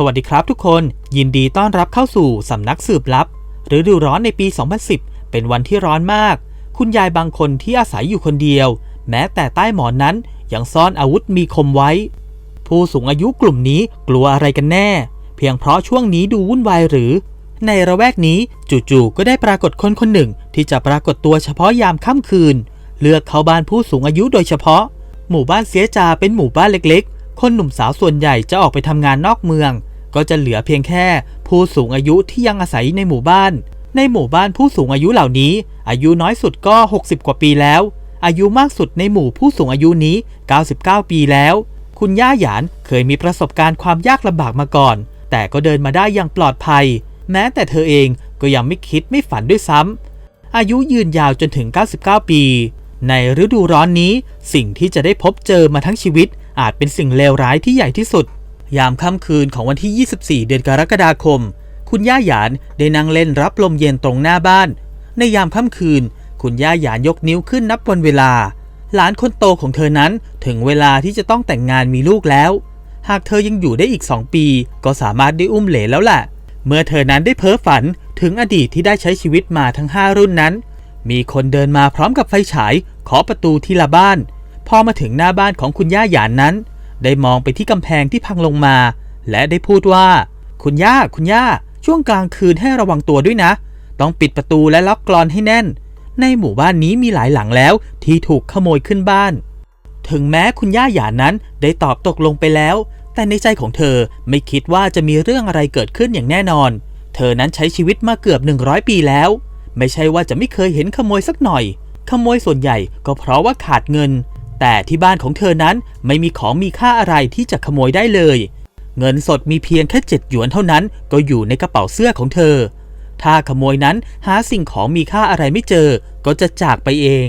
สวัสดีครับทุกคน ยินดีต้อนรับเข้าสู่สำนักสืบลับฤดูร้อนในปี 2010 เป็นวันที่ร้อนมาก คุณยายบางคนที่อาศัยอยู่คนเดียว แม้แต่ใต้หมอนนั้นยังซ่อนอาวุธมีคมไว้ ผู้สูงอายุกลุ่มนี้กลัวอะไรกันแน่ เพียงเพราะช่วงนี้ดูวุ่นวายหรือ ในระแวกนี้จู่ๆก็ได้ปรากฏคนคนหนึ่ง ที่จะปรากฏตัวเฉพาะยามค่ำคืน เลือกเข้าบ้านผู้สูงอายุโดยเฉพาะ หมู่บ้านเสียจาเป็นหมู่บ้านเล็ก ๆ คนหนุ่มสาวส่วนใหญ่จะออกไปทำงานนอกเมือง ก็จะเหลือเพียงแค่ผู้สูงอายุที่ยังอาศัยในหมู่บ้าน ในหมู่บ้านผู้สูงอายุเหล่านี้ อายุน้อยสุดก็ 60 กว่าปีแล้ว อายุมากสุดในหมู่ผู้สูงอายุนี้ 99 ปีแล้ว คุณย่าหยานเคยมีประสบการณ์ความยากลำบากมาก่อน แต่ก็เดินมาได้อย่างปลอดภัย แม้แต่เธอเองก็ยังไม่คิดไม่ฝันด้วยซ้ำอายุยืนยาวจนถึง 99 ปี ในฤดูร้อนนี้ สิ่งที่จะได้พบเจอมาทั้งชีวิตอาจเป็นสิ่งเลวร้ายที่ใหญ่ที่สุด ยามค่ำคืนของวันที่ 24 เดือนกรกฎาคม คุณย่าหยานได้นั่งเล่นรับลมเย็นตรงหน้าบ้าน ในยามค่ำคืน คุณย่าหยานยกนิ้วขึ้นนับวันเวลา หลานคนโตของเธอนั้นถึงเวลาที่จะต้องแต่งงานมีลูกแล้ว หากเธอยังอยู่ได้อีก2ปี ก็สามารถได้อุ้มเหลนแล้วแหละเมื่อเธอนั้นได้เพ้อฝันถึงอดีตที่ได้ใช้ชีวิตมาทั้ง 5 รุ่นนั้น มีคนเดินมาพร้อมกับไฟฉายเคาะประตูทีละบ้าน พอมาถึงหน้าบ้านของคุณย่าหยานนั้น ได้มองไปที่กำแพงที่พังลงมา และได้พูดว่า คุณย่า คุณย่า ช่วงกลางคืนให้ระวังตัวด้วยนะ ต้องปิดประตูและล็อกกลอนให้แน่น ในหมู่บ้านนี้มีหลายหลังแล้วที่ถูกขโมยขึ้นบ้าน ถึงแม้คุณย่าหยานั้นได้ตอบตกลงไปแล้ว แต่ในใจของเธอไม่คิดว่าจะมีเรื่องอะไรเกิดขึ้นอย่างแน่นอน เธอนั้นใช้ชีวิตมาเกือบ 100 ปีแล้ว ไม่ใช่ว่าจะไม่เคยเห็นขโมยสักหน่อยขโมยส่วนใหญ่ก็เพราะว่าขาดเงิน แต่ที่บ้านของเธอนั้นไม่มีของมีค่าอะไรที่จะขโมยได้เลย เงินสดมีเพียงแค่เจ็ดหยวนเท่านั้นก็อยู่ในกระเป๋าเสื้อของเธอ ถ้าขโมยนั้นหาสิ่งของมีค่าอะไรไม่เจอ ก็จะจากไปเอง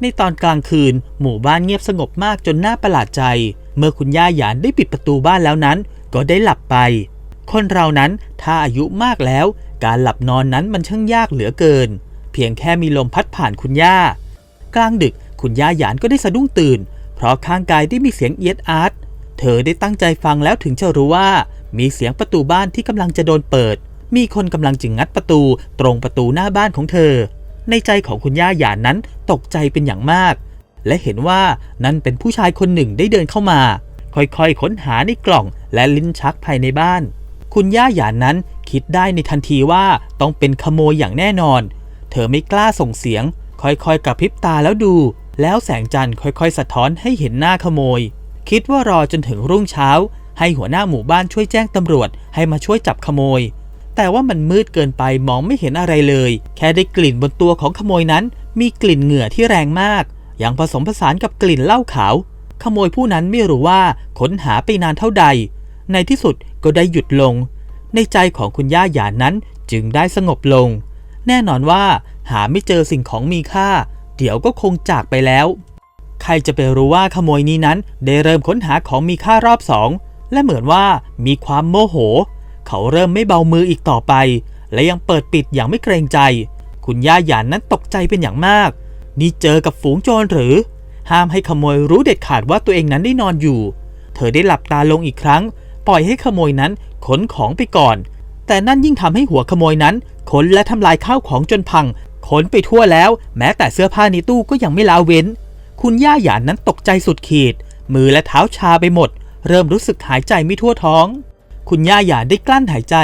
ในตอนกลางคืน หมู่บ้านเงียบสงบมากจนน่าประหลาดใจ เมื่อคุณย่าหยานได้ปิดประตูบ้านแล้วนั้น ก็ได้หลับไป คนเรานั้นถ้าอายุมากแล้ว การหลับนอนนั้นมันช่างยากเหลือเกิน เพียงแค่มีลมพัดผ่านคุณย่ากลางดึก คุณย่าหยานก็ได้สะดุ้งตื่น เพราะข้างกายได้มีเสียงเอียดอาร์ตเธอได้ตั้งใจฟังแล้วถึงจะรู้ว่า มีเสียงประตูบ้านที่กำลังจะโดนเปิด มีคนกำลังจึงงัดประตูตรงประตูหน้าบ้านของเธอ ในใจของคุณย่าหยานนั้นตกใจเป็นอย่างมาก และเห็นว่านั่นเป็นผู้ชายคนหนึ่งได้เดินเข้ามา ค่อยๆค้นหาในกล่องและลิ้นชักภายในบ้าน คุณย่าหยานนั้นคิดได้ในทันทีว่าต้องเป็นขโมยอย่างแน่นอน เธอไม่กล้าส่งเสียง ค่อยๆกระพริบตาแล้วดู แล้วแสงจันทร์ค่อยๆ สะท้อนให้เห็นหน้าขโมย คิดว่ารอจนถึงรุ่งเช้า ให้หัวหน้าหมู่บ้านช่วยแจ้งตำรวจให้มาช่วยจับขโมย แต่ว่ามันมืดเกินไปมองไม่เห็นอะไรเลย แค่ได้กลิ่นบนตัวของขโมยนั้น มีกลิ่นเหงื่อที่แรงมาก ยังผสมผสานกับกลิ่นเหล้าขาว ขโมยผู้นั้นไม่รู้ว่าค้นหาไปนานเท่าใด ในที่สุดก็ได้หยุดลง ในใจของคุณย่าหยานนั้นจึงได้สงบลง แน่นอนว่าหาไม่เจอสิ่งของมีค่า เดี๋ยวก็คงจากไปแล้ว ใครจะไปรู้ว่าขโมยนี้นั้นได้เริ่มค้นหาของมีค่ารอบสองและเหมือนว่ามีความโมโห เขาเริ่มไม่เบามืออีกต่อไป และยังเปิดปิดอย่างไม่เกรงใจ คุณย่าหยานนั้นตกใจเป็นอย่างมาก นี่เจอกับฝูงโจรหรือ ห้ามให้ขโมยรู้เด็ดขาดว่าตัวเองนั้นได้นอนอยู่ เธอได้หลับตาลงอีกครั้ง ปล่อยให้ขโมยนั้นขนของไปก่อน แต่นั่นยิ่งทำให้หัวขโมยนั้นขนและทำลายข้าวของจนพัง ขนไปทั่วแล้ว แม้แต่เสื้อผ้าในตู้ก็ยังไม่ลาเว้น คุณย่าหยานนั้นตกใจสุดขีด มือและเท้าชาไปหมด เริ่มรู้สึกหายใจไม่ทั่วท้อง คุณย่าหยานได้กลั้นหายใจ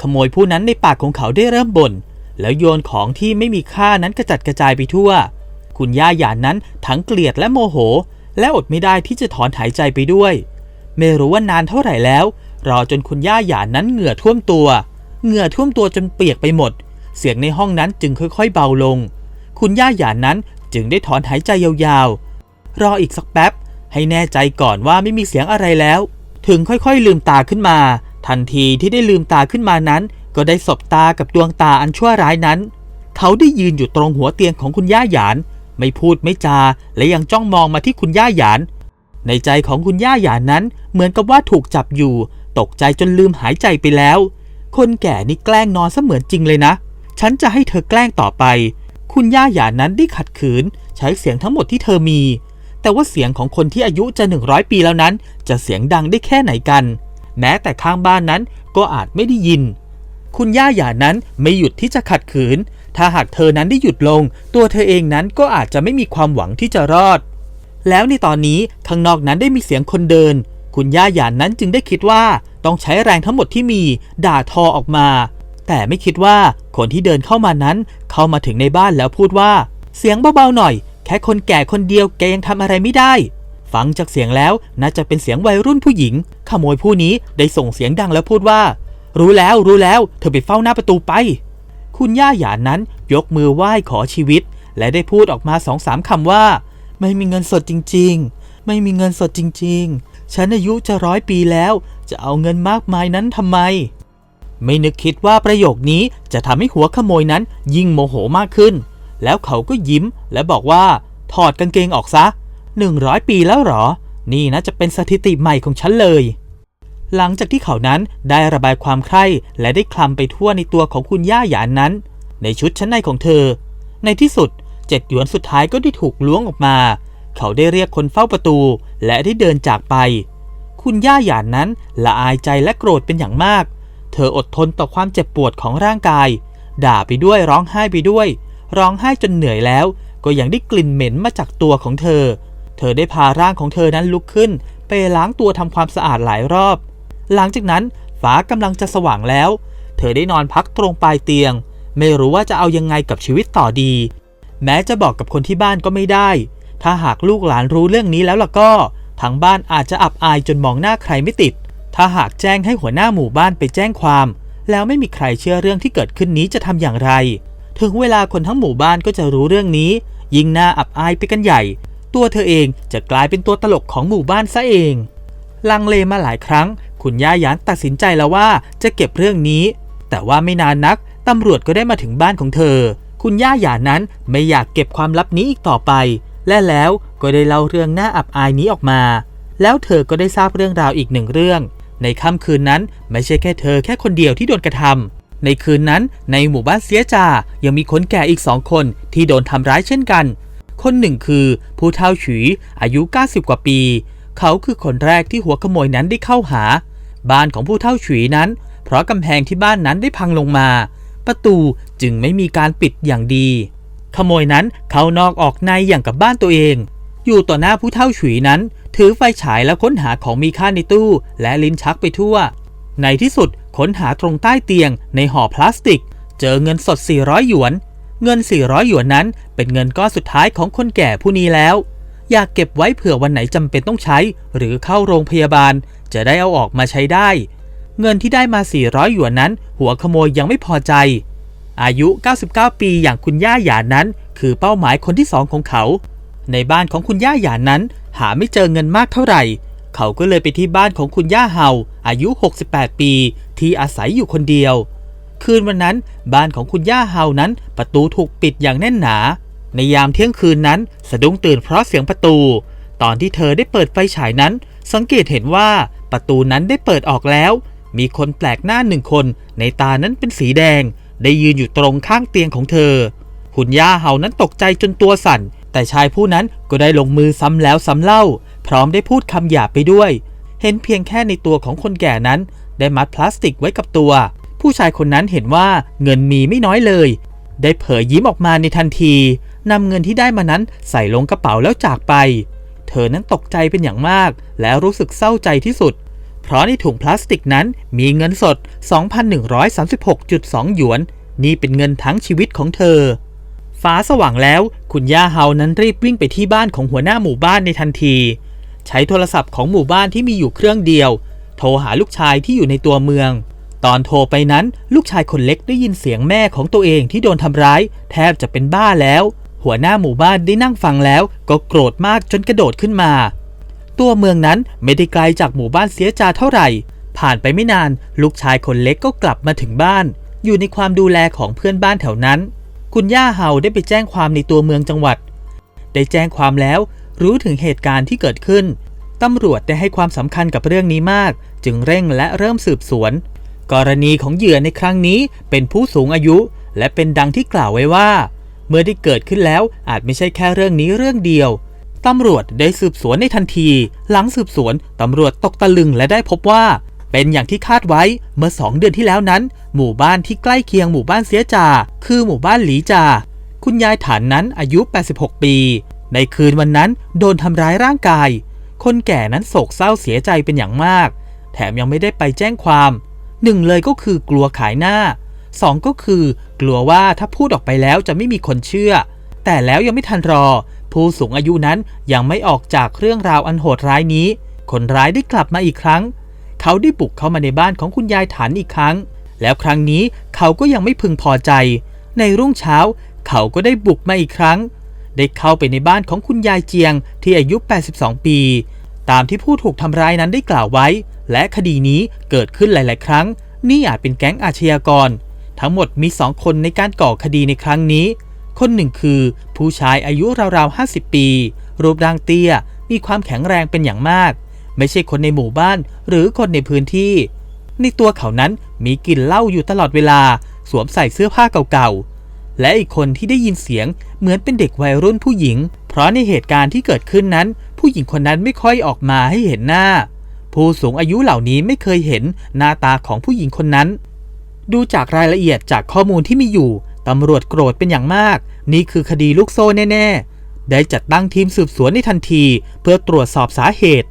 ขโมยผู้นั้นในปากของเขาได้เริ่มบ่น แล้วโยนของที่ไม่มีค่านั้นกระจัดกระจายไปทั่ว คุณย่าหยานนั้นทั้งเกลียดและโมโห และอดไม่ได้ที่จะถอนหายใจไปด้วย ไม่รู้ว่านานเท่าไหร่แล้ว รอจนคุณย่าหยานนั้นเหงื่อท่วมตัว เหงื่อท่วมตัวจนเปียกไปหมด เสียงในห้องนั้นจึงค่อยๆเบาลง คุณย่าหยานนั้นจึงได้ถอนหายใจยาวๆ รออีกสักแป๊บ ให้แน่ใจก่อนว่าไม่มีเสียงอะไรแล้ว ถึงค่อยๆลืมตาขึ้นมา ทันทีที่ได้ลืมตาขึ้นมานั้น ก็ได้สบตากับดวงตาอันชั่วร้ายนั้น เขาได้ยืนอยู่ตรงหัวเตียงของคุณย่าหยาน ไม่พูดไม่จา และยังจ้องมองมาที่คุณย่าหยาน ในใจของคุณย่าหยานนั้น เหมือนกับว่าถูกจับอยู่ ตกใจจนลืมหายใจไปแล้ว คนแก่นี่แกล้งนอนเสมือนจริงเลยนะ ฉันจะให้เธอแกล้งต่อไป คุณย่าหยานั้นได้ขัดขืน ใช้เสียงทั้งหมดที่เธอมี แต่ว่าเสียงของคนที่อายุจะ 100 ปีแล้วนั้น จะเสียงดังได้แค่ไหนกัน แม้แต่ข้างบ้านนั้นก็อาจไม่ได้ยิน คุณย่าหยานั้นไม่หยุดที่จะขัดขืน ถ้าหากเธอนั้นได้หยุดลง ตัวเธอเองนั้นก็อาจจะไม่มีความหวังที่จะรอด แล้วในตอนนี้ข้างนอกนั้นได้มีเสียงคนเดิน คุณย่าหยานนั้นจึงได้คิดว่าต้องใช้แรงทั้งหมดที่มี ด่าทอออกมา แต่ไม่คิดว่าคนที่เดินเข้ามานั้น เข้ามาถึงในบ้านแล้วพูดว่า เสียงเบาๆหน่อย แค่คนแก่คนเดียวแกยังทำอะไรไม่ได้ ฟังจากเสียงแล้วน่าจะเป็นเสียงวัยรุ่นผู้หญิง ขโมยผู้นี้ได้ส่งเสียงดังแล้วพูดว่า รู้แล้วรู้แล้วเธอไปเฝ้าหน้าประตูไป คุณย่าหยานนั้นยกมือไหว้ขอชีวิต และได้พูดออกมาสองสามคำว่า ไม่มีเงินสดจริง ๆ ไม่มีเงินสดจริง ๆ ฉันอายุจะร้อยปีแล้ว จะเอาเงินมากมายนั้นทำไม ไม่นึกคิดว่าประโยคนี้จะทำให้หัวขโมยนั้นยิ่งโมโหมากขึ้น แล้วเขาก็ยิ้มและบอกว่า ถอดกางเกงออกซะ 100 ปีแล้วเหรอ นี่นะจะเป็นสถิติใหม่ของฉันเลย หลังจากที่เขานั้นได้ระบายความใคร่และได้คลำไปทั่วในตัวของคุณย่าหยานนั้น ในชุดชั้นในของเธอ ในที่สุดเจ็ดหยวนสุดท้ายก็ได้ถูกล้วงออกมา เขาได้เรียกคนเฝ้าประตู และได้เดินจากไป คุณย่าหยานนั้นละอายใจและโกรธเป็นอย่างมาก เธออดทนต่อความเจ็บปวดของร่างกาย ด่าไปด้วยร้องไห้ไปด้วย ร้องไห้จนเหนื่อยแล้ว ก็ยังได้กลิ่นเหม็นมาจากตัวของเธอ เธอได้พาร่างของเธอนั้นลุกขึ้น ไปล้างตัวทำความสะอาดหลายรอบ หลังจากนั้นฟ้ากำลังจะสว่างแล้ว เธอได้นอนพักตรงปลายเตียง ไม่รู้ว่าจะเอายังไงกับชีวิตต่อดี แม้จะบอกกับคนที่บ้านก็ไม่ได้ ถ้าหากลูกหลานรู้เรื่องนี้แล้วล่ะก็ ทางบ้านอาจจะอับอายจนมองหน้าใครไม่ติด ถ้าหากแจ้งให้หัวหน้าหมู่บ้านไปแจ้งความ แล้วไม่มีใครเชื่อเรื่องที่เกิดขึ้นนี้จะทำอย่างไร ถึงเวลาคนทั้งหมู่บ้านก็จะรู้เรื่องนี้ ยิ่งน่าอับอายไปกันใหญ่ ตัวเธอเองจะกลายเป็นตัวตลกของหมู่บ้านซะเอง ลังเลมาหลายครั้ง คุณย่าหยานตัดสินใจแล้วว่าจะเก็บเรื่องนี้ แต่ว่าไม่นานนักตำรวจก็ได้มาถึงบ้านของเธอ คุณย่าหยานนั้นไม่อยากเก็บความลับนี้อีกต่อไป และแล้วก็ได้เล่าเรื่องน่าอับอายนี้ออกมา แล้วเธอก็ได้ทราบเรื่องราวอีกหนึ่งเรื่อง ในค่ำคืนนั้นไม่ใช่แค่เธอแค่คนเดียวที่โดนกระทำในคืนนั้นในหมู่บ้านเสียจา ยังมีคนแก่อีกสองคนที่โดนทำร้ายเช่นกัน คนหนึ่งคือผู้เฒ่าฉุยอายุ 90 กว่าปี เขาคือคนแรกที่หัวขโมยนั้นได้เข้าหา บ้านของผู้เฒ่าฉุยนั้น เพราะกำแพงที่บ้านนั้นได้พังลงมา ประตูจึงไม่มีการปิดอย่างดี ขโมยนั้นเข้านอกออกในอย่างกับบ้านตัวเอง อยู่ต่อหน้าผู้เฒ่าฉุยนั้น ถือไฟฉายแล้วค้นหาของมีค่าในตู้ และลิ้นชักไปทั่ว ในที่สุดค้นหาตรงใต้เตียงในห่อพลาสติก เจอเงินสด 400 หยวน เงิน 400 หยวนนั้น เป็นเงินก้อนสุดท้ายของคนแก่ผู้นี้แล้ว อยากเก็บไว้เผื่อวันไหนจำเป็นต้องใช้ หรือเข้าโรงพยาบาล จะได้เอาออกมาใช้ได้ เงินที่ได้มา 400 หยวนนั้น หัวขโมยยังไม่พอใจ อายุ 99 ปีอย่างคุณย่าหยานนั้น คือเป้าหมายคนที่สองของเขา ในบ้านของคุณย่าหยานนั้น หาไม่เจอเงินมากเท่าไหร่ เขาก็เลยไปที่บ้านของคุณย่าเฮาอายุ 68 ปี ที่อาศัยอยู่คนเดียว คืนวันนั้นบ้านของคุณย่าเฮานั้นประตูถูกปิดอย่างแน่นหนา ในยามเที่ยงคืนนั้น สะดุ้งตื่นเพราะเสียงประตู ตอนที่เธอได้เปิดไฟฉายนั้น สังเกตเห็นว่าประตูนั้นได้เปิดออกแล้ว มีคนแปลกหน้าหนึ่งคน ในตานั้นเป็นสีแดง ได้ยืนอยู่ตรงข้างเตียงของเธอ คุณย่าเฮานั้นตกใจจนตัวสั่น แต่ชายผู้นั้นก็ได้ลงมือซ้ำแล้วซ้ำเล่า พร้อมได้พูดคำหยาบไปด้วย เห็นเพียงแค่ในตัวของคนแก่นั้น ได้มัดพลาสติกไว้กับตัว ผู้ชายคนนั้นเห็นว่าเงินมีไม่น้อยเลย ได้เผยยิ้มออกมาในทันทีนำเงินที่ได้มานั้นใส่ลงกระเป๋าแล้วจากไป เธอนั้นตกใจเป็นอย่างมาก และรู้สึกเศร้าใจที่สุด เพราะในถุงพลาสติกนั้นมีเงินสด 2,136.2 หยวน นี่เป็นเงินทั้งชีวิตของเธอ ฟ้าสว่างแล้ว คุณย่าเฮานั้นรีบวิ่งไปที่บ้านของหัวหน้าหมู่บ้านในทันที ใช้โทรศัพท์ของหมู่บ้านที่มีอยู่เครื่องเดียว โทรหาลูกชายที่อยู่ในตัวเมือง ตอนโทรไปนั้นลูกชายคนเล็กได้ยินเสียงแม่ของตัวเองที่โดนทำร้าย แทบจะเป็นบ้าแล้ว หัวหน้าหมู่บ้านได้นั่งฟังแล้วก็โกรธมากจนกระโดดขึ้นมา ตัวเมืองนั้นไม่ได้ไกลจากหมู่บ้านเสียจาเท่าไหร่ ผ่านไปไม่นาน ลูกชายคนเล็กก็กลับมาถึงบ้าน อยู่ในความดูแลของเพื่อนบ้านแถวนั้น คุณย่าเฮาได้ไปแจ้งความในตัวเมืองจังหวัด ได้แจ้งความแล้วรู้ถึงเหตุการณ์ที่เกิดขึ้น ตำรวจได้ให้ความสำคัญกับเรื่องนี้มาก จึงเร่งและเริ่มสืบสวน กรณีของเหยื่อในครั้งนี้เป็นผู้สูงอายุ และเป็นดังที่กล่าวไว้ว่า เมื่อได้เกิดขึ้นแล้วอาจไม่ใช่แค่เรื่องนี้เรื่องเดียวตำรวจได้สืบสวนในทันที หลังสืบสวนตำรวจตกตะลึงและได้พบว่า เป็นอย่างที่คาดไว้เมื่อสองเดือนที่แล้วนั้น หมู่บ้านที่ใกล้เคียงหมู่บ้านเสียจา คือหมู่บ้านหลีจา คุณยายฐานนั้นอายุ 86 ปี ในคืนวันนั้นโดนทำร้ายร่างกาย คนแก่นั้นโศกเศร้าเสียใจเป็นอย่างมาก แถมยังไม่ได้ไปแจ้งความหนึ่งเลยก็คือกลัวขายหน้าสองก็คือกลัวว่าถ้าพูดออกไปแล้วจะไม่มีคนเชื่อ แต่แล้วยังไม่ทันรอ ผู้สูงอายุนั้นยังไม่ออกจากเรื่องราวอันโหดร้ายนี้ คนร้ายได้กลับมาอีกครั้ง เขาได้บุกเข้ามาในบ้านของคุณยายฐานอีกครั้ง แล้วครั้งนี้เขาก็ยังไม่พึงพอใจ ในรุ่งเช้า เขาก็ได้บุกมาอีกครั้ง ได้เข้าไปในบ้านของคุณยายเจียงที่อายุ 82 ปี ตามที่ผู้ถูกทำร้ายนั้นได้กล่าวไว้ และคดีนี้เกิดขึ้นหลาย ๆ ครั้ง นี่อาจเป็นแก๊งอาชญากร ทั้งหมดมีสองคนในการก่อคดีในครั้งนี้ คนหนึ่งคือ ผู้ชายอายุราวๆ 50 ปี รูปร่างเตี้ย มีความแข็งแรงเป็นอย่างมาก ไม่ใช่คนในหมู่บ้านหรือคนในพื้นที่ ในตัวเขานั้นมีกลิ่นเหล้าอยู่ตลอดเวลา สวมใส่เสื้อผ้าเก่าๆ และอีกคนที่ได้ยินเสียงเหมือนเป็นเด็กวัยรุ่นผู้หญิง เพราะในเหตุการณ์ที่เกิดขึ้นนั้น ผู้หญิงคนนั้นไม่ค่อยออกมาให้เห็นหน้า ผู้สูงอายุเหล่านี้ไม่เคยเห็นหน้าตาของผู้หญิงคนนั้น ดูจากรายละเอียดจากข้อมูลที่มีอยู่ตำรวจโกรธเป็นอย่างมาก นี่คือคดีลูกโซ่แน่ ๆ ได้จัดตั้งทีมสืบสวนในทันที เพื่อตรวจสอบสาเหตุ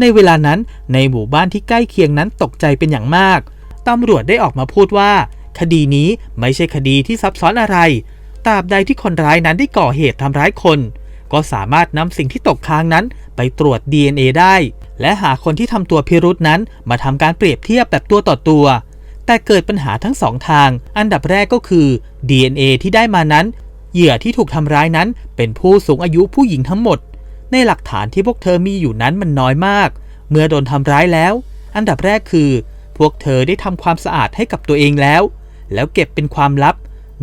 ในเวลานั้นในหมู่บ้านที่ใกล้เคียงนั้นตกใจเป็นอย่างมาก ตำรวจได้ออกมาพูดว่า คดีนี้ไม่ใช่คดีที่ซับซ้อนอะไร ตราบใดที่คนร้ายนั้นได้ก่อเหตุทำร้ายคน ก็สามารถนำสิ่งที่ตกค้างนั้นไปตรวจ DNA ได้ และหาคนที่ทำตัวพิรุษนั้นมาทำการเปรียบเทียบแบบตัวต่อตัว แต่เกิดปัญหาทั้งสองทาง อันดับแรกก็คือ DNA ที่ได้มานั้น เหยื่อที่ถูกทำร้ายนั้นเป็นผู้สูงอายุผู้หญิงทั้งหมด ในหลักฐานที่พวกเธอมีอยู่นั้นมันน้อยมาก เมื่อโดนทำร้ายแล้ว อันดับแรกคือ พวกเธอได้ทำความสะอาดให้กับตัวเองแล้ว แล้วเก็บเป็นความลับ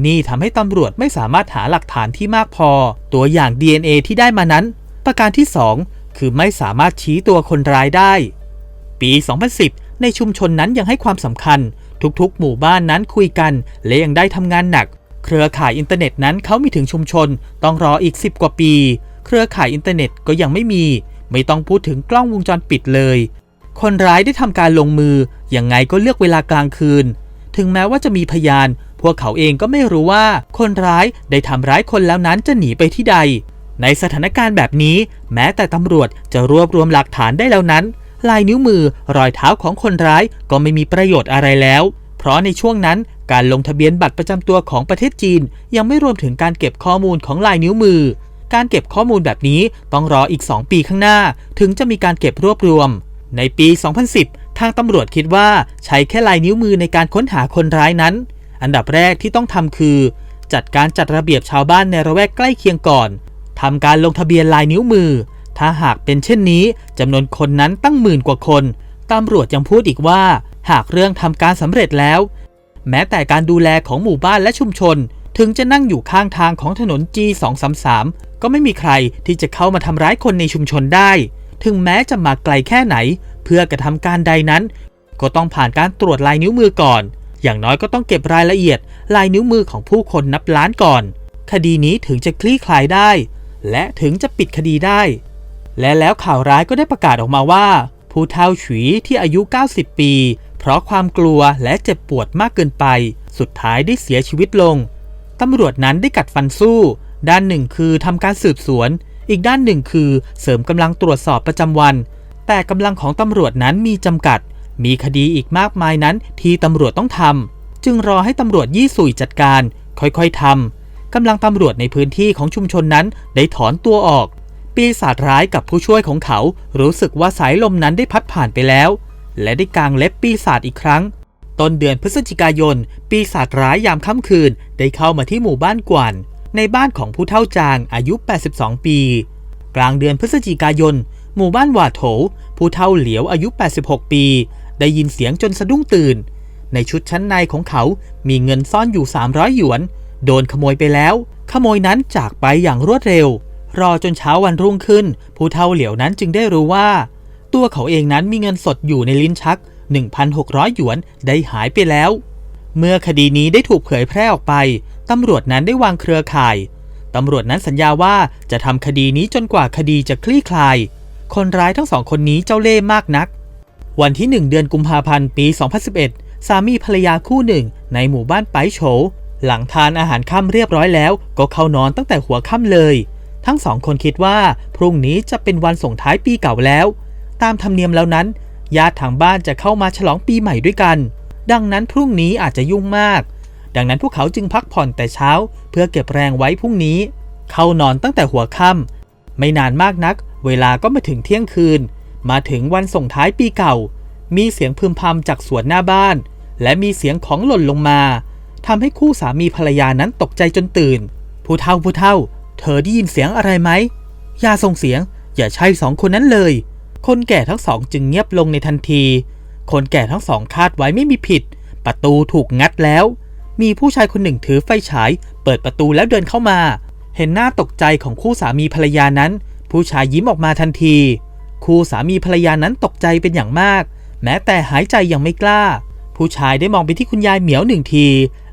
นี่ทำให้ตำรวจไม่สามารถหาหลักฐานที่มากพอ ตัวอย่าง DNA ที่ได้มานั้น ประการที่ 2 คือไม่สามารถชี้ตัวคนร้ายได้ ปี 2010 ในชุมชนนั้นยังให้ความสำคัญ ทุกๆ หมู่บ้านนั้นคุยกัน และยังได้ทำงานหนัก เครือข่ายอินเทอร์เน็ตนั้นเขามีถึงชุมชน ต้องรออีก 10 กว่าปี เครือข่ายอินเทอร์เน็ตก็ยังไม่มี ไม่ต้องพูดถึงกล้องวงจรปิดเลย คนร้ายได้ทำการลงมือยังไงก็เลือกเวลากลางคืน ถึงแม้ว่าจะมีพยาน พวกเขาเองก็ไม่รู้ว่า คนร้ายได้ทำร้ายคนแล้วนั้นจะหนีไปที่ใด ในสถานการณ์แบบนี้ แม้แต่ตำรวจจะรวบรวมหลักฐานได้แล้วนั้น ลายนิ้วมือรอยเท้าของคนร้ายก็ไม่มีประโยชน์อะไรแล้ว เพราะในช่วงนั้นการลงทะเบียนบัตรประจำตัวของประเทศจีน ยังไม่รวมถึงการเก็บข้อมูลของลายนิ้วมือ การเก็บข้อมูลแบบนี้ต้องรออีก 2 ปีข้างหน้า ถึงจะมีการเก็บรวบรวม ในปี 2010 ทางตำรวจคิดว่าใช้แค่ลายนิ้วมือในการค้นหาคนร้ายนั้น อันดับแรกที่ต้องทำคือ จัดการจัดระเบียบชาวบ้านในระแวกใกล้เคียงก่อนทำการลงทะเบียนลายนิ้วมือ ถ้าหากเป็นเช่นนี้จำนวนคนนั้นตั้งหมื่นกว่าคนตำรวจยังพูดอีกว่า หากเรื่องทำการสำเร็จแล้ว แม้แต่การดูแลของหมู่บ้านและชุมชน ถึงจะนั่งอยู่ข้างทางของถนน G233 ก็ไม่มีใครที่จะเข้ามาทำร้ายคนในชุมชนได้ ถึงแม้จะมาไกลแค่ไหน เพื่อกระทำการใดนั้น ก็ต้องผ่านการตรวจลายนิ้วมือก่อน อย่างน้อยก็ต้องเก็บรายละเอียด ลายนิ้วมือของผู้คนนับล้านก่อน คดีนี้ถึงจะคลี่คลายได้ และถึงจะปิดคดีได้ และแล้วข่าวร้ายก็ได้ประกาศออกมาว่า ผู้เฒ่าฉุยที่อายุ 90 ปี เพราะความกลัวและเจ็บปวดมากเกินไป สุดท้ายได้เสียชีวิตลง ตำรวจนั้นได้กัดฟันสู้ ด้านหนึ่งคือทำการสืบสวน อีกด้านหนึ่งคือเสริมกำลังตรวจสอบประจำวัน แต่กำลังของตำรวจนั้นมีจำกัด มีคดีอีกมากมายนั้นที่ตำรวจต้องทำจึงรอให้ตำรวจยี่สุยจัดการ ค่อยๆทำกำลังตำรวจในพื้นที่ของชุมชนนั้นได้ถอนตัวออก ปีศาจร้ายกับผู้ช่วยของเขา รู้สึกว่าสายลมนั้นได้พัดผ่านไปแล้ว และได้กางเล็บปีศาจอีกครั้ง ต้นเดือนพฤศจิกายน ปีศาจร้ายยามค่ำคืน ได้เข้ามาที่หมู่บ้านกวน ในบ้านของผู้เฒ่าจางอายุ 82 ปี กลางเดือนพฤศจิกายน หมู่บ้านหวาโถ ผู้เฒ่าเหลียวอายุ 86 ปี ได้ยินเสียงจนสะดุ้งตื่น ในชุดชั้นในของเขา มีเงินซ่อนอยู่ 300 หยวน โดนขโมยไปแล้ว ขโมยนั้นจากไปอย่างรวดเร็ว รอจนเช้าวันรุ่งขึ้น ผู้เฒ่าเหลียวนั้นจึงได้รู้ว่า ตัวเขาเองนั้นมีเงินสดอยู่ในลิ้นชัก 1,600 หยวนได้หายไปแล้ว เมื่อคดีนี้ได้ถูกเผยแพร่ออกไป ตำรวจนั้นได้วางเครือข่าย ตำรวจนั้นสัญญาว่าจะทำคดีนี้จนกว่าคดีจะคลี่คลาย คนร้ายทั้งสองคนนี้เจ้าเล่ห์มากนัก วันที่ 1 เดือนกุมภาพันธ์ปี 2011 สามีภรรยาคู่หนึ่ง ในหมู่บ้านไปโฉหลังทานอาหารค่ำเรียบร้อยแล้ว ก็เข้านอนตั้งแต่หัวค่ำเลย ทั้งสองคนคิดว่า พรุ่งนี้จะเป็นวันส่งท้ายปีเก่าแล้ว ตามธรรมเนียมแล้วนั้น ญาติทางบ้านจะเข้ามาฉลองปีใหม่ด้วยกัน ดังนั้นพรุ่งนี้อาจจะยุ่งมาก ดังนั้นพวกเขาจึงพักผ่อนแต่เช้า เพื่อเก็บแรงไว้พรุ่งนี้ เข้านอนตั้งแต่หัวค่ำไม่นานมากนัก เวลาก็มาถึงเที่ยงคืน มาถึงวันส่งท้ายปีเก่า มีเสียงพึมพำจากสวนหน้าบ้าน และมีเสียงของหล่นลงมาทำให้คู่สามีภรรยานั้นตกใจจนตื่น ผู้เฒ่าผู้เฒ่า เธอได้ยินเสียงอะไรไหม อย่าส่งเสียง อย่าใช่สองคนนั้นเลย คนแก่ทั้งสองจึงเงียบลงในทันที คนแก่ทั้งสองคาดไว้ไม่มีผิด ประตูถูกงัดแล้ว มีผู้ชายคนหนึ่งถือไฟฉาย เปิดประตูแล้วเดินเข้ามา เห็นหน้าตกใจของคู่สามีภรรยานั้น ผู้ชายยิ้มออกมาทันที คู่สามีภรรยานั้นตกใจเป็นอย่างมาก แม้แต่หายใจยังไม่กล้า ผู้ชายได้มองไปที่คุณยายเหมียวหนึ่งที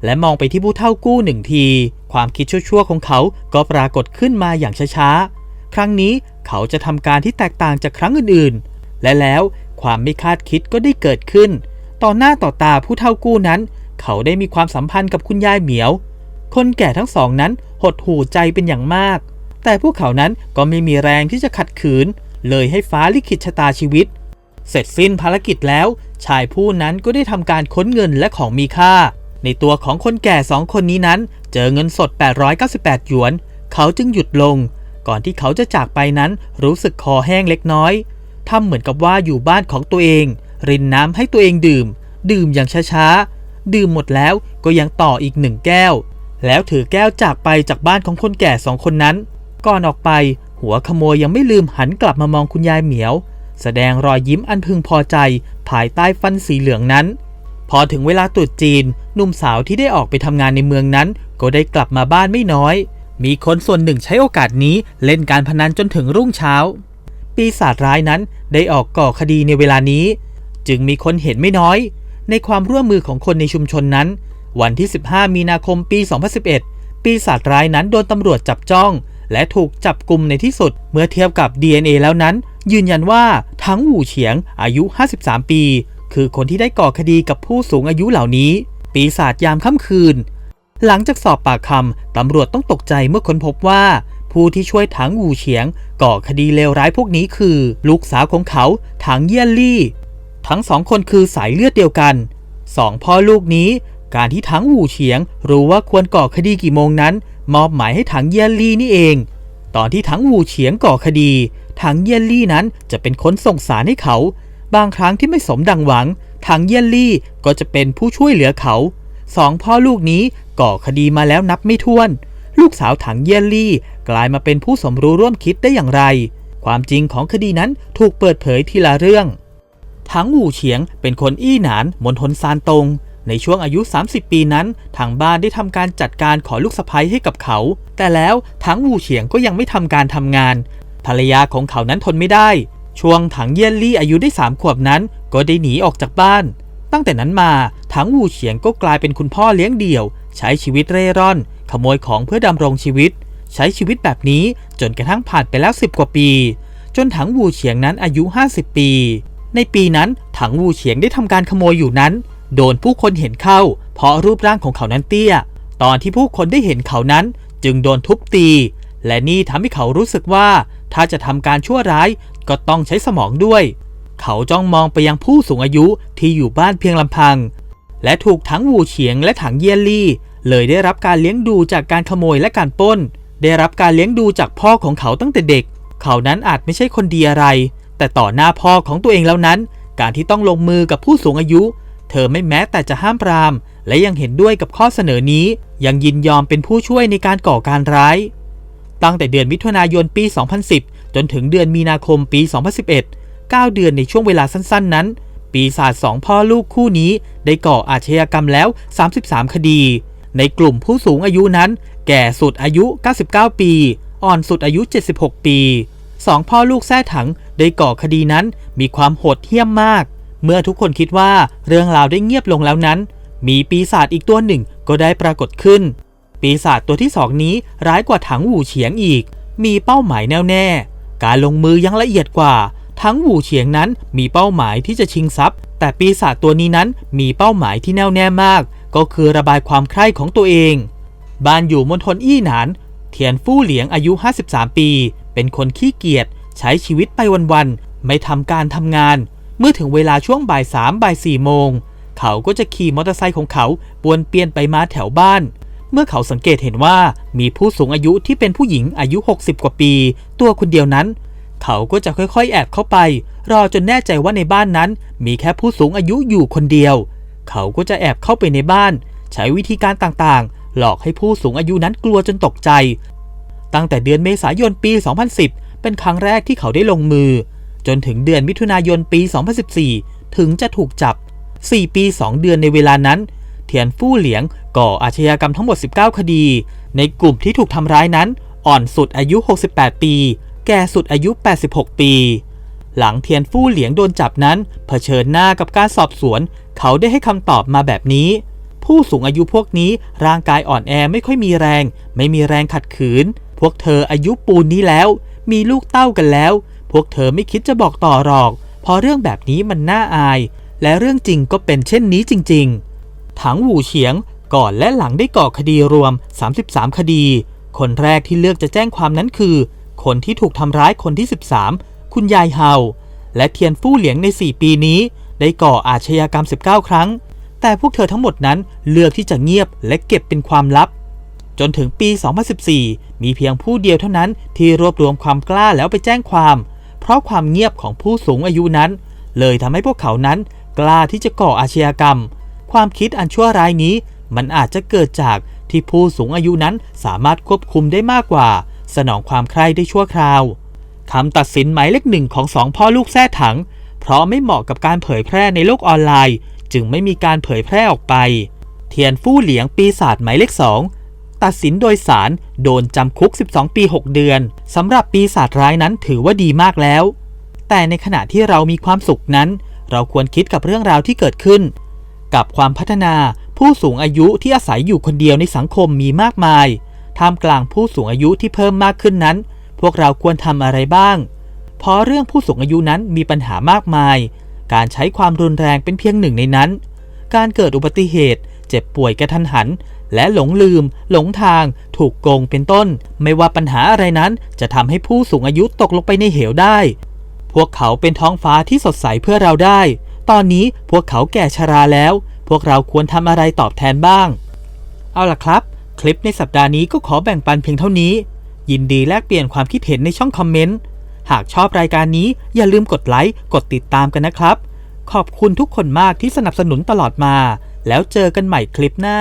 และมองไปที่ผู้เฒ่ากู้หนึ่งที ความคิดชั่วๆของเขาก็ปรากฏขึ้นมาอย่างช้าๆครั้งนี้ เขาจะทำการที่แตกต่างจากครั้งอื่นๆ และแล้วความไม่คาดคิดก็ได้เกิดขึ้น ต่อหน้าต่อตาผู้เฒ่ากู้นั้น เขาได้มีความสัมพันธ์กับคุณยายเหมียว คนแก่ทั้งสองนั้นหดหู่ใจเป็นอย่างมาก แต่พวกเขานั้นก็ไม่มีแรงที่จะขัดขืน เลยให้ฟ้าลิขิตชะตาชีวิต เสร็จสิ้นภารกิจแล้ว ชายผู้นั้นก็ได้ทำการค้นเงินและของมีค่า ในตัวของคนแก่สองคนนี้นั้น เจอเงินสด 898 หยวน เขาจึงหยุดลง ก่อนที่เขาจะจากไปนั้นรู้สึกคอแห้งเล็กน้อยทำเหมือนกับว่าอยู่บ้านของตัวเอง รินน้ำให้ตัวเองดื่ม ดื่มอย่างช้าๆ ดื่มหมดแล้วก็ยังต่ออีกหนึ่งแก้ว แล้วถือแก้วจากไปจากบ้านของคนแก่สองคนนั้น ก่อนออกไป หัวขโมยยังไม่ลืมหันกลับมามองคุณยายเหมียว แสดงรอยยิ้มอันพึงพอใจ ภายใต้ฟันสีเหลืองนั้น พอถึงเวลาตรุษจีนหนุ่มสาวที่ได้ออกไปทำงานในเมืองนั้น ก็ได้กลับมาบ้านไม่น้อย มีคนส่วนหนึ่งใช้โอกาสนี้เล่นการพนันจนถึงรุ่งเช้า ปีศาจร้ายนั้นได้ออกก่อคดีในเวลานี้ จึงมีคนเห็นไม่น้อย ในความร่วมมือของคนในชุมชนนั้น วันที่ 15 มีนาคมปี 2011 ปีศาจร้ายนั้นโดนตำรวจจับจ้อง และถูกจับกลุ่มในที่สุด เมื่อเทียบกับ DNA แล้วนั้น ยืนยันว่าทั้งหูเฉียงอายุ 53 ปี คือคนที่ได้ก่อคดีกับผู้สูงอายุเหล่านี้ ปีศาจยามค่ำคืน หลังจากสอบปากคำตำรวจต้องตกใจเมื่อค้นพบว่า ผู้ที่ช่วยถังหูเฉียง ก่อคดีเลวร้ายพวกนี้คือ ลูกสาวของเขาถังเยี่ยนลี่ ทั้งสองคนคือสายเลือดเดียวกันสองพ่อลูกนี้ การที่ถังหูเฉียง รู้ว่าควรก่อคดีกี่โมงนั้น มอบหมายให้ถังเยี่ยนลี่นี่เอง ตอนที่ถังหูเฉียงก่อคดีถังเยี่ยนลี่นั้นจะเป็นคนส่งสารให้เขา บางครั้งที่ไม่สมดังหวังถังเยี่ยนลี่ก็จะเป็นผู้ช่วยเหลือเขาสองพ่อลูกนี้ ก่อคดีมาแล้วนับไม่ถ้วน ลูกสาวถังเยี่ยนลี่ กลายมาเป็นผู้สมรู้ร่วมคิดได้อย่างไร ความจริงของคดีนั้นถูกเปิดเผยทีละเรื่อง ถังหูเฉียงเป็นคนอี้หนานมณฑลซานตง ในช่วงอายุ 30 ปีนั้น ทางบ้านได้ทำการจัดการขอลูกสะใภ้ให้กับเขา แต่แล้วถังหูเฉียงก็ยังไม่ทำการทำงาน ภรรยาของเขานั้นทนไม่ได้ ช่วงถังเยี่ยนลี่อายุได้สามขวบนั้น ก็ได้หนีออกจากบ้าน ตั้งแต่นั้นมาถังหูเฉียงก็กลายเป็นคุณพ่อเลี้ยงเดี่ยว ใช้ชีวิตเร่ร่อน ขโมยของเพื่อดำรงชีวิต ใช้ชีวิตแบบนี้จนกระทั่งผ่านไปแล้ว 10 กว่าปี จนถังวูเฉียงนั้นอายุ 50 ปี ในปีนั้นถังวูเฉียงได้ทำการขโมยอยู่นั้น โดนผู้คนเห็นเข้า เพราะรูปร่างของเขานั้นเตี้ย ตอนที่ผู้คนได้เห็นเขานั้น จึงโดนทุบตี และนี่ทำให้เขารู้สึกว่า ถ้าจะทำการชั่วร้ายก็ต้องใช้สมองด้วย เขาจ้องมองไปยังผู้สูงอายุที่อยู่บ้านเพียงลำพัง และถูกทั้งวูเฉียงและถังเยี่ยลี่ เลยได้รับการเลี้ยงดูจากการขโมยและการป้น ได้รับการเลี้ยงดูจากพ่อของเขาตั้งแต่เด็ก เขานั้นอาจไม่ใช่คนดีอะไร แต่ต่อหน้าพ่อของตัวเองแล้วนั้น การที่ต้องลงมือกับผู้สูงอายุ เธอไม่แม้แต่จะห้ามปราม และยังเห็นด้วยกับข้อเสนอนี้ ยังยินยอมเป็นผู้ช่วยในการก่อการร้าย ตั้งแต่เดือนมิถุนายนปี 2010 จนถึงเดือนมีนาคมปี 2011 9 เดือนในช่วงเวลาสั้น ๆ นั้น ปีศาจสองพ่อลูกคู่นี้ ได้ก่ออาชญากรรมแล้ว 33 คดี ในกลุ่มผู้สูงอายุนั้น แก่สุดอายุ 99 ปี อ่อนสุดอายุ 76 ปีสองพ่อลูกแท้ถังได้ก่อคดีนั้นมีความโหดเหี้ยมมาก เมื่อทุกคนคิดว่าเรื่องราวได้เงียบลงแล้วนั้น มีปีศาจอีกตัวหนึ่งก็ได้ปรากฏขึ้น ปีศาจตัวที่สองนี้ร้ายกว่าถังหูเฉียงอีก มีเป้าหมายแน่วแน่ การลงมือยังละเอียดกว่า ทั้งหูเฉียงนั้นมีเป้าหมายที่จะชิงทรัพย์ แต่ปีศาจตัวนี้นั้นมีเป้าหมายที่แน่วแน่มาก ก็คือระบายความใคร่ของตัวเอง บ้านอยู่มณฑลอี้หนาน เทียนฟู่เหลียงอายุ 53 ปี เป็นคนขี้เกียจใช้ชีวิตไปวันๆไม่ทำการทำงาน เมื่อถึงเวลาช่วงบ่ายสามบ่ายสี่โมง เขาก็จะขี่มอเตอร์ไซค์ของเขาปวนเปียนไปมาแถวบ้านเมื่อเขาสังเกตเห็นว่ามีผู้สูงอายุที่เป็นผู้หญิงอายุ 60 กว่าปี ตัวคนเดียวนั้น เขาก็จะค่อยๆ แอบเข้าไป รอจนแน่ใจว่าในบ้านนั้น มีแค่ผู้สูงอายุอยู่คนเดียว เขาก็จะแอบเข้าไปในบ้าน ใช้วิธีการต่างๆ หลอกให้ผู้สูงอายุนั้นกลัวจนตกใจ ตั้งแต่เดือนเมษายนปี 2010 เป็นครั้งแรกที่เขาได้ลงมือ จนถึงเดือนมิถุนายนปี 2014 ถึงจะถูกจับ 4 ปี 2 เดือนในเวลานั้น เทียนฟู่เหลียงก่ออาชญากรรมทั้งหมด 19 คดี ในกลุ่มที่ถูกทำร้ายนั้นอ่อนสุดอายุ 68 ปี แก่สุดอายุ 86 ปี หลังเทียนฟู่เหลียงโดนจับนั้น เผชิญหน้ากับการสอบสวน เขาได้ให้คำตอบมาแบบนี้ ผู้สูงอายุพวกนี้ร่างกายอ่อนแอไม่ค่อยมีแรง ไม่มีแรงขัดขืน พวกเธออายุปูนนี้แล้ว มีลูกเต้ากันแล้ว พวกเธอไม่คิดจะบอกต่อหรอก เพราะเรื่องแบบนี้มันน่าอาย และเรื่องจริงก็เป็นเช่นนี้จริง ๆ ถังหูเฉียงก่อนและหลังได้ก่อคดีรวม 33 คดี คนแรกที่เลือกจะแจ้งความนั้นคือ คนที่ถูกทำร้ายคนที่ 13 คุณยายเฮา และเทียนฟู่เหลียงใน 4 ปีนี้ ได้ก่ออาชญากรรม 19 ครั้ง แต่พวกเธอทั้งหมดนั้นเลือกที่จะเงียบและเก็บเป็นความลับ จนถึงปี 2014 มีเพียงผู้เดียวเท่านั้นที่รวบรวมความกล้าแล้วไปแจ้งความ เพราะความเงียบของผู้สูงอายุนั้น เลยทำให้พวกเขานั้น กล้าที่จะก่ออาชญากรรม ความคิดอันชั่วร้ายนี้ มันอาจจะเกิดจากที่ผู้สูงอายุนั้นสามารถควบคุมได้มากกว่า สนองความใคร่ได้ชั่วคราวคำตัดสินหมายเลขหนึ่งของสองพ่อลูกแท้ถัง เพราะไม่เหมาะกับการเผยแพร่ในโลกออนไลน์ จึงไม่มีการเผยแพร่ออกไป เทียนฟู่เหลียงปีศาจหมายเลขสองตัดสินโดยสารโดนจำคุก 12 ปี 6 เดือนสำหรับปีศาจร้ายนั้นถือว่าดีมากแล้ว แต่ในขณะที่เรามีความสุขนั้น เราควรคิดกับเรื่องราวที่เกิดขึ้น กับความพัฒนาผู้สูงอายุที่อาศัยอยู่คนเดียวในสังคมมีมากมาย ท่ามกลางผู้สูงอายุที่เพิ่มมากขึ้นนั้น พวกเราควรทำอะไรบ้าง เพราะเรื่องผู้สูงอายุนั้นมีปัญหามากมาย การใช้ความรุนแรงเป็นเพียงหนึ่งในนั้น การเกิดอุบัติเหตุ เจ็บป่วยกระทันหัน และหลงลืม หลงทาง ถูกโกงเป็นต้น ไม่ว่าปัญหาอะไรนั้น จะทำให้ผู้สูงอายุตกลงไปในเหวได้ พวกเขาเป็นท้องฟ้าที่สดใสเพื่อเราได้ ตอนนี้พวกเขาแก่ชราแล้ว พวกเราควรทำอะไรตอบแทนบ้าง เอาล่ะครับ คลิปในสัปดาห์นี้ก็ขอแบ่งปันเพียงเท่านี้ ยินดีแลกเปลี่ยนความคิดเห็นในช่องคอมเมนต์ หากชอบรายการนี้อย่าลืมกดไลค์ กดติดตามกันนะครับ ขอบคุณทุกคนมากที่สนับสนุนตลอดมา แล้วเจอกันใหม่คลิปหน้า